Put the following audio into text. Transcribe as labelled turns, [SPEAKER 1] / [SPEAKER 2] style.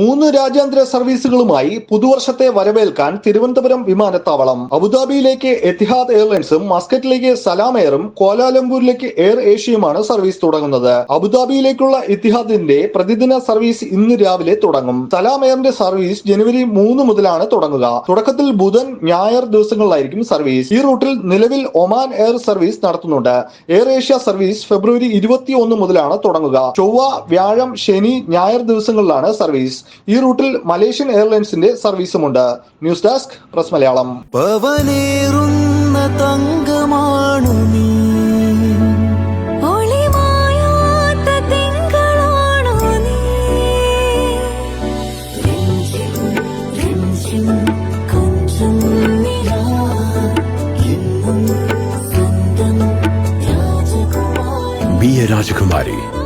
[SPEAKER 1] മൂന്ന് രാജ്യാന്തര സർവീസുകളുമായി പുതുവർഷത്തെ വരവേൽക്കാൻ തിരുവനന്തപുരം വിമാനത്താവളം അബുദാബിയിലേക്ക് എത്തിഹാദ് എയർലൈൻസും മസ്കറ്റിലേക്ക് സലാം എയറും കോലാലംപൂരിലേക്ക് എയർ ഏഷ്യയുമാണ് സർവീസ് തുടങ്ങുന്നത്. അബുദാബിയിലേക്കുള്ള ഇത്തിഹാദിന്റെ പ്രതിദിന സർവീസ് ഇന്ന് രാവിലെ തുടങ്ങും. സലാം എയറിന്റെ സർവീസ് ജനുവരി മൂന്ന് മുതലാണ് തുടങ്ങുക. തുടക്കത്തിൽ ബുധൻ ഞായർ ദിവസങ്ങളിലായിരിക്കും സർവീസ്. ഈ റൂട്ടിൽ നിലവിൽ ഒമാൻ എയർ സർവീസ് നടത്തുന്നുണ്ട്. എയർ ഏഷ്യ സർവീസ് ഫെബ്രുവരി ഇരുപത്തി ഒന്ന് മുതലാണ് തുടങ്ങുക. ചൊവ്വ വ്യാഴം ശനി ഞായർ ദിവസങ്ങളിലാണ് സർവീസ്. ഈ റൂട്ടിൽ മലേഷ്യൻ എയർലൈൻസിന്റെ സർവീസുമുണ്ട്. News desk press Malayalam.
[SPEAKER 2] പവനേറുന്ന തങ്കമാണു നീ.
[SPEAKER 3] രാജകുമാരി.